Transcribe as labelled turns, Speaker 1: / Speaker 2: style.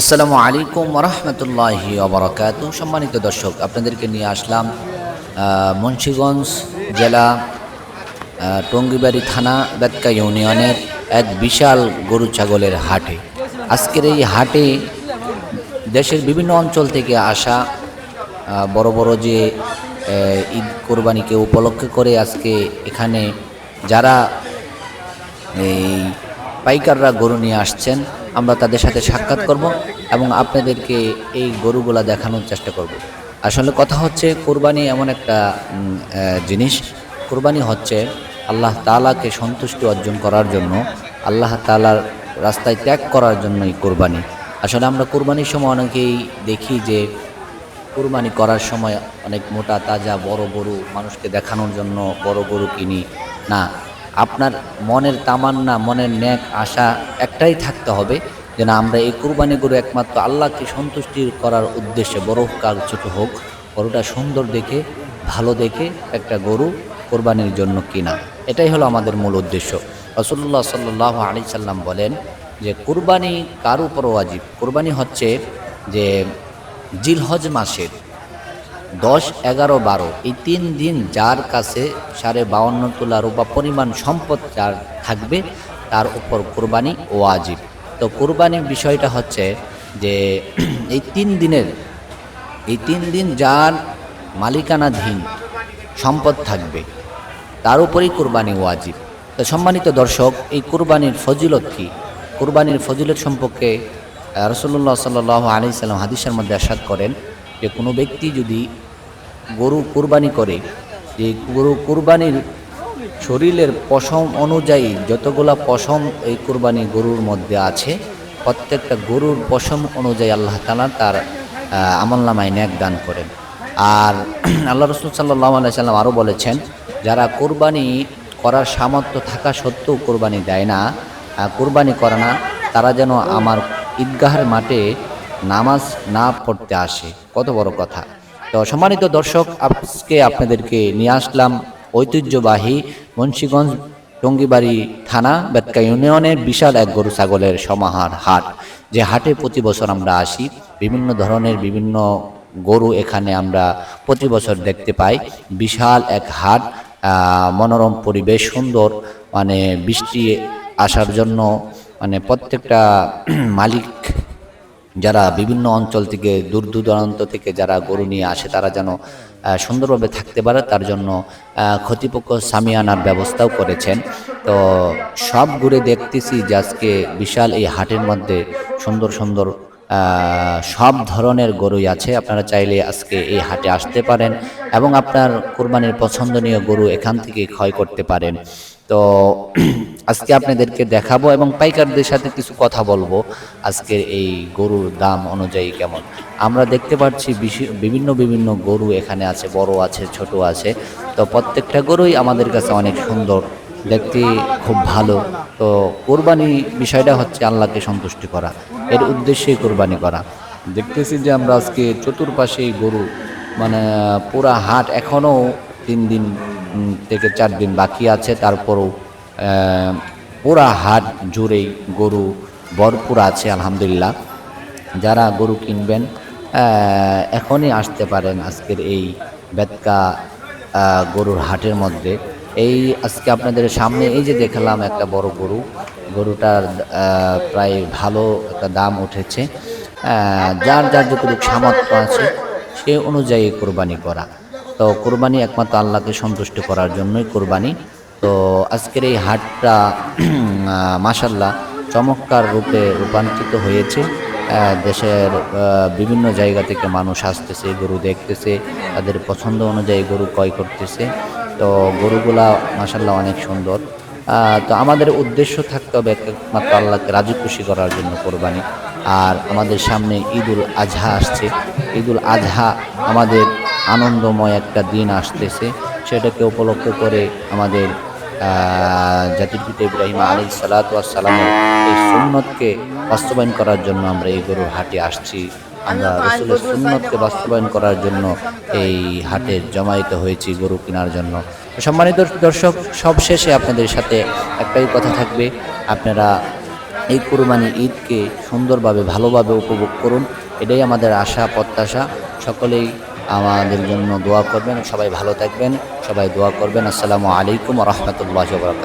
Speaker 1: আসসালামু আলাইকুম রহমতুল্লাহি অবরাকাত সম্মানিত দর্শক, আপনাদেরকে নিয়ে আসলাম মুন্সীগঞ্জ জেলা টঙ্গিবাড়ি থানা, বেতকা ইউনিয়নের এক বিশাল গরু ছাগলের হাটে। আজকের এই হাটে দেশের বিভিন্ন অঞ্চল থেকে আসা বড় বড় যে ঈদ কোরবানিকে উপলক্ষ করে আজকে এখানে যারা এই পাইকাররা গরু নিয়ে আসছেন, আমরা তাদের সাথে সাক্ষাৎ করব এবং আপনাদেরকে এই গরুগুলা দেখানোর চেষ্টা করব। আসলে কথা হচ্ছে, কোরবানি এমন একটা জিনিস। কোরবানি হচ্ছে আল্লাহ তালাকে সন্তুষ্টি অর্জন করার জন্য, আল্লাহ তালার রাস্তায় ত্যাগ করার জন্যই কোরবানি। আসলে আমরা কোরবানির সময় অনেকেই দেখি যে, কোরবানি করার সময় অনেক মোটা, তাজা, বড় গরু মানুষকে দেখানোর জন্য বড় গরু কিনি। না আপনার মনের তামান্না, মনের ন্যাক, আশা একটাই থাকতে হবে যে না, আমরা এই কুরবানি গরু একমাত্র আল্লাহকে সন্তুষ্টি করার উদ্দেশ্যে বড় হোক আর ছোট হোক, গরুটা সুন্দর দেখে, ভালো দেখে একটা গরু কোরবানির জন্য কিনা। এটাই হলো আমাদের মূল উদ্দেশ্য। রসুল্লাহ সাল্লাহ আলি সাল্লাম বলেন যে, কুরবানি কার উপর ওয়াজিব? কুরবানি হচ্ছে যে, জিলহজ মাসের দশ এগারো বারো। এই তিন দিন যার কাছে সাড়ে বাউন্ন তোলা রূপা পরিমাণ সম্পদ যার থাকবে, তার উপর কোরবানি ওয়াজিব। তো কোরবানির বিষয়টা হচ্ছে যে, এই তিন দিনের, এই তিন দিন যার মালিকানাধীন সম্পদ থাকবে, তার উপরেই কোরবানি ওয়াজিব। তো সম্মানিত দর্শক, এই কোরবানির ফজিলত কী? কোরবানির ফজিলত সম্পর্কে রসল্লাহ সাল আলি সাল্লাম হাদিসের মধ্যে আসাদ করেন যে কোনো ব্যক্তি যদি গরু কোরবানি করে, যে গরু কোরবানির শরীরের পশম অনুযায়ী যতগুলা পশম এই কোরবানি গরুর মধ্যে আছে, প্রত্যেকটা গরুর পশম অনুযায়ী আল্লাহ তালা তার আমল নামায় ন্যাক দান করেন। আর আল্লাহ রসুল সাল্লাহ আলাইসাল্লাম আরও বলেছেন, যারা কোরবানি করার সামর্থ্য থাকা সত্ত্বেও কোরবানি দেয় না কোরবানি করে না, তারা যেন আমার ঈদগাহের মাঠে নামাজ না পড়তে আসে। কত বড় কথা। তো সম্মানিত দর্শক, আজকে আপনাদেরকে নিয়ে আসলাম ঐতিহ্যবাহী মুন্সীগঞ্জ টঙ্গিবাড়ি থানা, বেতকা ইউনিয়নের বিশাল এক গরু ছাগলের সমাহার হাট। যে হাটে প্রতি বছর আমরা আসি। বিভিন্ন ধরনের বিভিন্ন গরু এখানে আমরা প্রতি বছর দেখতে পাই। বিশাল এক হাট মনোরম পরিবেশ, সুন্দর। মানে বৃষ্টি আসার জন্য মানে প্রত্যেকটা মালিক যারা বিভিন্ন অঞ্চল থেকে, দূর দূরান্ত থেকে যারা গরু নিয়ে আসে, তারা যেন সুন্দরভাবে থাকতে পারে, তার জন্য ক্ষতিপক্ষ সামিয়ানার ব্যবস্থাও করেছেন। তো সব ঘুরে দেখতেছি যে আজকে বিশাল এই হাটের মধ্যে সুন্দর সুন্দর সব ধরনের গরুই আছে। আপনারা চাইলে আজকে এই হাটে আসতে পারেন এবং আপনার কোরবানির পছন্দনীয় গরু এখান থেকে ক্ষয় করতে পারেন। তো আজকে আপনাদেরকে দেখাবো এবং পাইকারদের সাথে কিছু কথা বলব আজকের এই গরুর দাম অনুযায়ী কেমন। আমরা দেখতে পাচ্ছি বিভিন্ন বিভিন্ন গরু এখানে আছে, বড় আছে, ছোট আছে। তো প্রত্যেকটা গরুই আমাদের কাছে অনেক সুন্দর, দেখতে খুব ভালো। তো কোরবানি বিষয়টা হচ্ছে আল্লাহকে সন্তুষ্টি করা, এর উদ্দেশ্যেই কোরবানি করা। দেখতেছি যে আমরা আজকে চতুর্পাশে গরু মানে পুরা হাট এখনও তিন দিন থেকে চার দিন বাকি আছে। তারপরও পুরা হাট জুড়েই গরু ভরপুর আছে, আলহামদুলিল্লাহ। যারা গরু কিনবেন এখনই আসতে পারেন আজকের এই বেতকা গরুর হাটের মধ্যে। এই আজকে আপনাদের সামনে এই যে দেখলাম একটা বড় গরু, গরুটার প্রায় ভালো একটা দাম উঠেছে। যার যার যতটুকু সামর্থ্য আছে, সে অনুযায়ী কোরবানি করা। তো কোরবানি একমাত্র আল্লাহকে সন্তুষ্ট করার জন্যই কোরবানি। তো আজকের এই হাটটা মাসাল্লাহ চমৎকার রূপে রূপান্তরিত হয়েছে। দেশের বিভিন্ন জায়গা থেকে মানুষ আসতেছে, গরু দেখতেছে, তাদের পছন্দ অনুযায়ী গরু ক্রয় করতেছে। তো গরুগুলা মাসাল্লাহ অনেক সুন্দর। তো আমাদের উদ্দেশ্য থাকতে হবে একমাত্র আল্লাহকে রাজি খুশি করার জন্য কোরবানি। আর আমাদের সামনে ঈদুল আজহা আসছে। ঈদুল আজহা আমাদের আনন্দময় একটা দিন আসতেছে। সেটাকে উপলক্ষ করে আমাদের জাতির পিতা ইব্রাহিম আলী সালাতামের এই সুন্নতকে বাস্তবায়ন করার জন্য আমরা এই গরুর হাটে আসছি। আমরা রসুলের সুন্নতকে বাস্তবায়ন করার জন্য এই হাটে জমায়েত হয়েছি গরু কেনার জন্য। সম্মানিত দর্শক সব শেষে আপনাদের সাথে একটাই কথা থাকবে। আপনারা এই কুরবানি ঈদকে সুন্দরভাবে, ভালোভাবে উপভোগ করুন। এটাই আমাদের আশা, প্রত্যাশা। সকলেই আমাদের জন্য দোয়া করবেন। সবাই ভালো থাকবেন। সবাই দোয়া করবেন। আসসালামু আলাইকুম রহমতুল্লাহ বরকাত